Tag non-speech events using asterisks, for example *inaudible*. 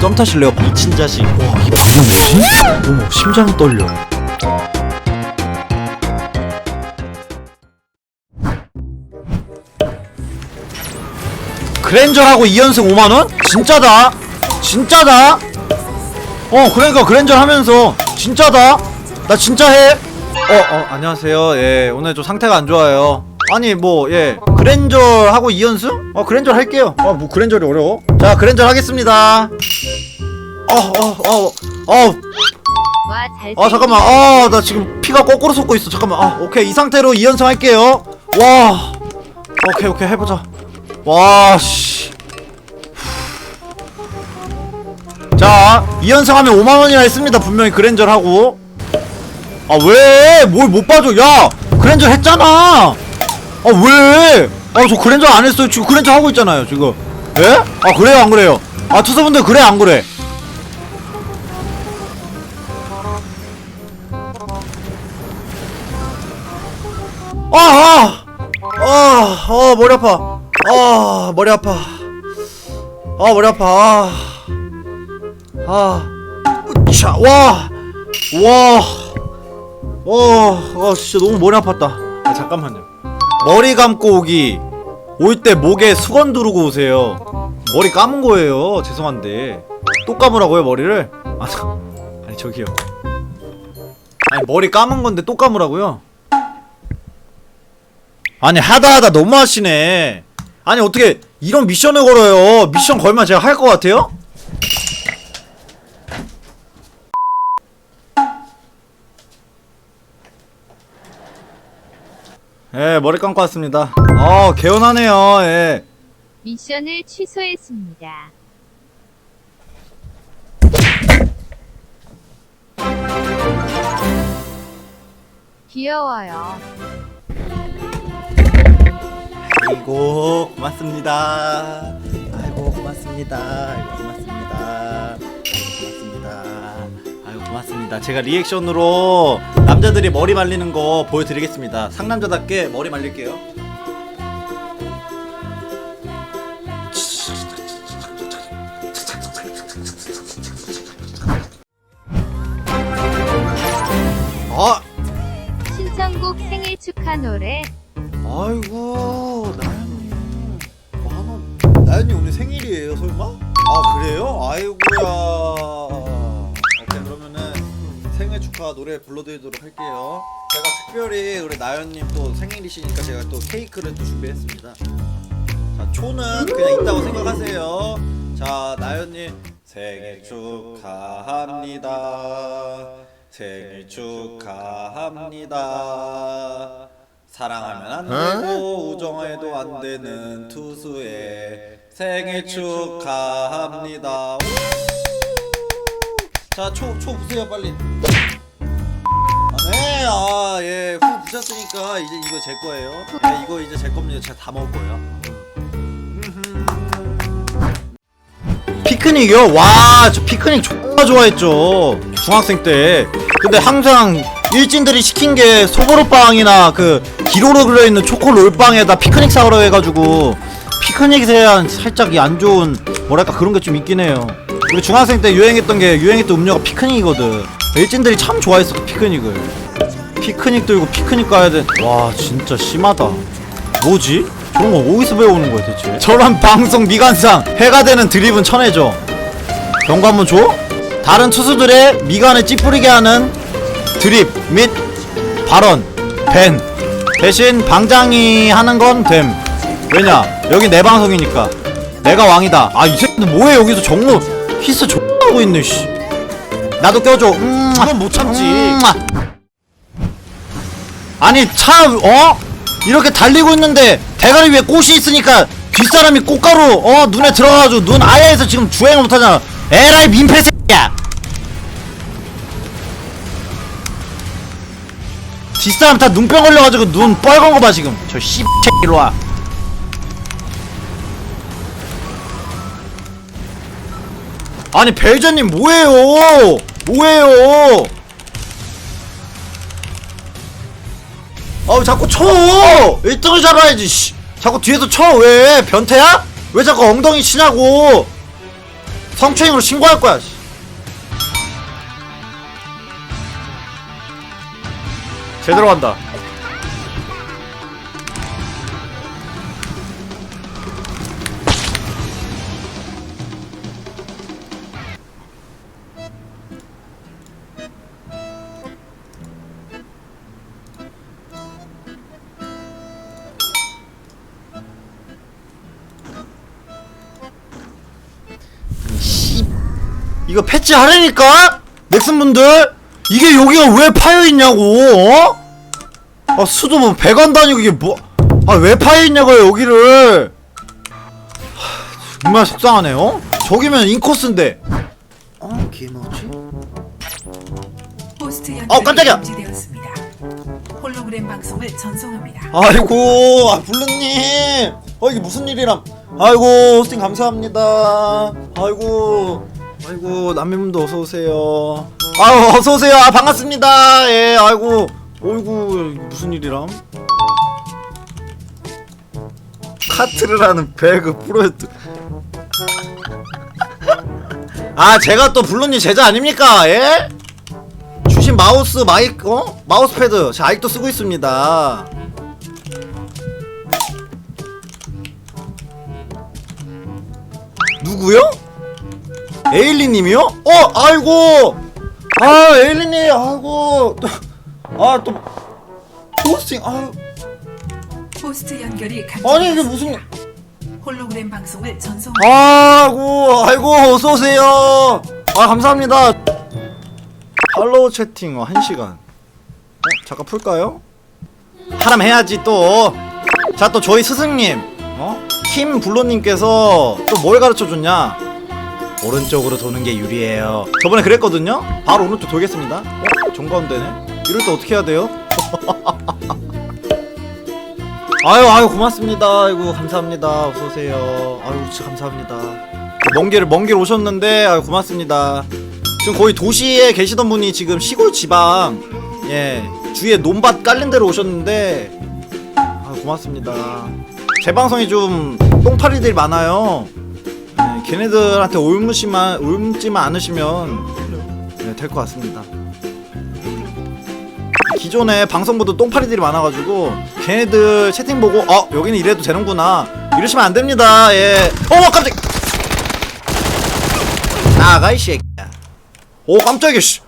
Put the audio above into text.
썸 타실래요? 미친 자식. 와, 이 방금 뭐지? 어머, 심장이 떨려. 그랜저하고 2연승 5만원? 진짜다 진짜다 어 그러니까 그랜저 하면서 진짜다 나 진짜 해 어, 어 안녕하세요 예 오늘 좀 상태가 안 좋아요 아니 뭐 예. 그랜저 하고 2연승? 어 그랜저 할게요. 어뭐 그랜저이 어려워? 자 그랜저 하겠습니다. 어어어어. 어, 와, 아 잠깐만. 아 나 지금 피가 거꾸로 솟고 있어. 잠깐만. 아 오케이. 이 상태로 2연승 할게요. 와. 오케이 오케이. 해보자. 와씨. 자 2연승 하면 5만원이나 했습니다. 분명히 그랜저 하고. 아 왜? 뭘 못 봐줘. 야 그랜저 했잖아 아 왜 아 저 그랜저 안 했어요 지금 그랜저 하고 있잖아요 지금 예? 아 그래요 안 그래요 아 투수분들 그래 안 그래 아, 아, 아, 아, 머리 아파. 아, 머리 아파. 아, 머리 아파. 아, 아, 으차, 와, 와, 와, 아, 진짜 너무 머리 아팠다. 아, 잠깐만요. 머리 감고 오기. 올 때 목에 수건 두르고 오세요. 머리 감은 거예요. 죄송한데. 또 감으라고요, 머리를? 아, 저- 아니, 저기요. 아니, 머리 감은 건데 또 감으라고요? 아니 하다 하다 너무 하시네 아니 어떻게 이런 미션을 걸어요 미션 걸면 제가 할 것 같아요? 예 머리 감고 왔습니다. 어 개운하네요. 예. 미션을 취소했습니다. 귀여워요. 아이고 고맙습니다. 아이고 고맙습니다. 아이고 고맙습니다 고맙습니다. 제가 리액션으로 남자들이 머리 말리는 거 보여드리겠습니다. 상남자답게 머리 말릴게요. 아! 신청곡 생일 축하 노래. 아이고 나연님 만원 나연님 오늘 생일이에요 설마? 아 그래요? 아이고야 축하 노래 불러드리도록 할게요. 제가 특별히 우리 나연님 또 생일이시니까 제가 또 케이크를 또 준비했습니다. 자 초는 그냥 있다고 생각하세요. 자 나연님 생일 축하합니다. 생일 축하합니다. 사랑하면 안 되고 우정해도 안 되는 투수의 생일 축하합니다. 자, 초, 초 부세요, 빨리. 아, 네, 아, 예, 후 부셨으니까 이제 이거 제 거예요. 예, 이거 이제 제 겁니다. 제가 다 먹을 거예요. 피크닉이요? 와, 저 피크닉 존나 좋아했죠. 중학생 때. 근데 항상 일진들이 시킨 게 소보루빵이나 그 기로로 그려있는 초코 롤빵에다 피크닉 사오라 해가지고 피크닉에 대한 살짝 이 안 좋은 뭐랄까 그런 게 좀 있긴 해요. 우리 중학생 때 유행했던 게 유행했던 음료가 피크닉이거든. 일진들이 참 좋아했어 피크닉을. 피크닉 들고 피크닉 가야 돼. 와 진짜 심하다. 뭐지? 저런 거 어디서 배우는 거야 대체? 저런 방송 미간상 해가 되는 드립은 쳐내죠. 경고 한번 줘? 다른 투수들의 미간을 찌푸리게 하는 드립 및 발언 밴 대신 방장이 하는 건 됨. 왜냐? 여기 내 방송이니까 내가 왕이다. 아 이 새끼들 뭐해 여기서 정로 히스 X하고 있네 씨. 나도 껴줘. 음, 그건 못 참지. 아니 차 어? 이렇게 달리고 있는데 대가리 위에 꽃이 있으니까 뒷사람이 꽃가루 어 눈에 들어가가지고 눈 아야에서 지금 주행을 못하잖아. 에라이 민폐 새끼야. 뒷사람 다 눈병 걸려가지고 눈 빨간 거 봐 지금. 저씨 새끼로 와. 아니 벨저님 뭐해요 뭐해요 아우 자꾸 쳐 1등을 잡아야지 씨. 자꾸 뒤에서 쳐 왜 변태야? 왜 자꾸 엉덩이 치냐고 성추행으로 신고할 거야 씨. 제대로 간다 이거 패치 하라니까? 넥슨 분들 이게 여기가 왜 파여 있냐고 어? 아 수도 뭐 배관 다니고 이게 뭐 아 왜 파여 있냐고요 여기를. 하, 정말 속상하네요. 저기면 인코스인데. 어 개뭐지? 호스트 연결이 어, 깜짝이야. 금지되었습니다. 홀로그램 방송을 전송합니다. 아이고 아 블루님. 어 이게 무슨 일이람? 아이고 호스팅 감사합니다. 아이고 아이고 남매분도 어서 오세요. 아유 어서 오세요. 아 반갑습니다. 예 아이고. 어이구 무슨 일이람? 카트를 하는 배그 프로젝트 *laughs* 아 제가 또 블루님 제자 아닙니까? 예? 주신 마우스 마이크 어? 마우스 패드. 제 아직도 쓰고 있습니다. 누구요? 에일리님이요? 어 아이고 아 에일리님 아이고 아또 포스팅 아 호스트 연결이 아니 이게. 무슨 홀로그램 방송을 전송합니다. 아이고 아이고 어서 오세요 아 감사합니다 팔로우 채팅 어, 1시간 어 잠깐 풀까요? 하람 해야지 또 자 또 저희 스승님 어? 킴 블루님께서 또 뭘 가르쳐 줬냐 오른쪽으로 도는 게 유리해요. 저번에 그랬거든요? 바로 오른쪽 돌겠습니다. 어? 정가운데네? 이럴 때 어떻게 해야 돼요? *laughs* 아유 아유 고맙습니다. 아이고 감사합니다. 어서오세요. 아유 진짜 감사합니다. 먼 길을 먼길 오셨는데 아유 고맙습니다. 지금 거의 도시에 계시던 분이 지금 시골 지방 예 주위에 논밭 깔린 데로 오셨는데 아 고맙습니다. 제 방송이 좀 똥파리들이 많아요. 예, 걔네들한테 올무시만 올무지만 않으시면 예, 될것 같습니다. 기존에 방송보다 똥파리들이 많아가지고 걔네들 채팅 보고 어 여기는 이래도 되는구나. 이러시면 안 됩니다. 예. 어머 깜짝 나가 이 새끼야. 오 깜짝이야 씨